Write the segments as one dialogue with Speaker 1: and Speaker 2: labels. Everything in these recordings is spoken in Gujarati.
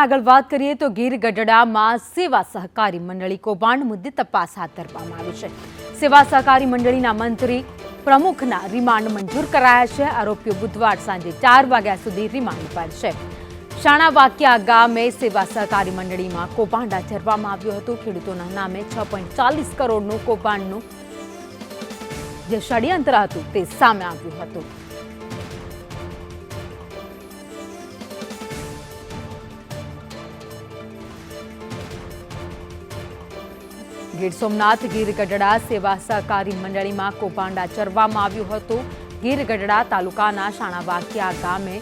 Speaker 1: આગળ વાત કરીએ તો ગીર ગઢડામાં સેવા સહકારી મંડળી કૌભાંડ મુદ્દે તપાસ હાથ ધરવામાં આવી છે. સેવા સહકારી મંડળીના મંત્રી પ્રમુખના રિમાન્ડ મંજૂર કરાયા છે. આરોપીઓ બુધવાર સાંજે ચાર વાગ્યા સુધી રિમાન્ડ પર છે. શાણા વાક્યા ગામે સેવા સહકારી મંડળીમાં કૌભાંડ આચરવામાં આવ્યું હતું. ખેડૂતોના નામે છ પોઈન્ટ ચાલીસ કરોડનું કૌભાંડનું જે ષડયંત્ર હતું તે સામે આવ્યું હતું. ગીર સોમનાથ, ગીર ગઢડા સેવા સહકારી મંડળીમાં કૌભાંડ આચરવામાં આવ્યું હતું. ગીર ગઢડા તાલુકાના શાણાવાકિયા ગામે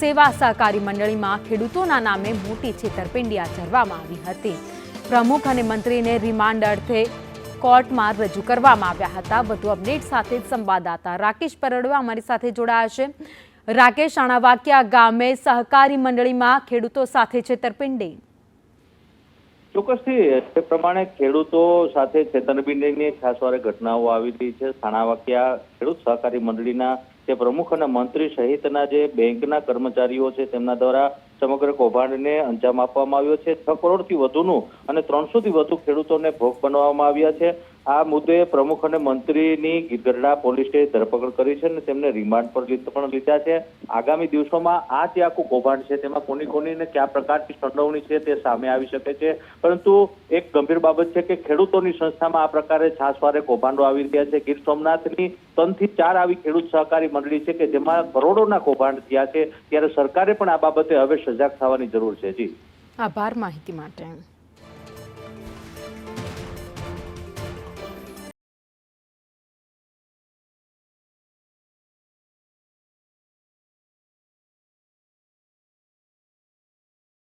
Speaker 1: સેવા સહકારી મંડળીમાં ખેડૂતોના નામે મોટી છેતરપિંડી આચરવામાં આવી હતી. પ્રમુખ અને મંત્રીને રિમાન્ડ અર્થે કોર્ટમાં રજૂ કરવામાં આવ્યા હતા. વધુ અપડેટ સાથે સંવાદદાતા રાકેશ પરડવા અમારી સાથે જોડાયા છે. રાકેશ, શાણાવાકિયા ગામે સહકારી મંડળીમાં ખેડૂતો સાથે છેતરપિંડી.
Speaker 2: ચોક્કસથી તે પ્રમાણે ખેડૂતો સાથે છેતરપિંડીની ખાસ વારે ઘટનાઓ આવી રહી છે. સાણાવાકિયા ખેડૂત સહકારી મંડળીના જે પ્રમુખ અને મંત્રી સહિતના જે બેંકના કર્મચારીઓ છે, તેમના દ્વારા સમગ્ર કૌભાંડને અંજામ આપવામાં આવ્યો છે. છ કરોડથી વધુનું અને ત્રણસોથી વધુ ખેડૂતોને ભોગ બનાવવામાં આવ્યા છે. આ મુદ્દે પ્રમુખ અને મંત્રીની ગીરગઢડા પોલીસે ધરપકડ કરી છે અને તેમને રિમાન્ડ પર પણ લીધા છે. આગામી દિવસોમાં આ જે આખું કૌભાંડ છે, તેમાં કોની કોનીને કયા પ્રકારની સંડોવણી છે તે સામે આવી શકે છે. પરંતુ એક ગંભીર બાબત છે કે ખેડૂતોની સંસ્થામાં આ પ્રકારે છાસવારે કૌભાંડો આવી રહ્યા છે. ગીર સોમનાથની ત્રણથી ચાર આવી ખેડૂત સહકારી મંડળી છે કે જેમાં કરોડોના કૌભાંડ થયા છે. ત્યારે સરકારે પણ આ બાબતે હવે સજાગ થવાની જરૂર છે. જી.
Speaker 1: આભાર માહિતી માટે.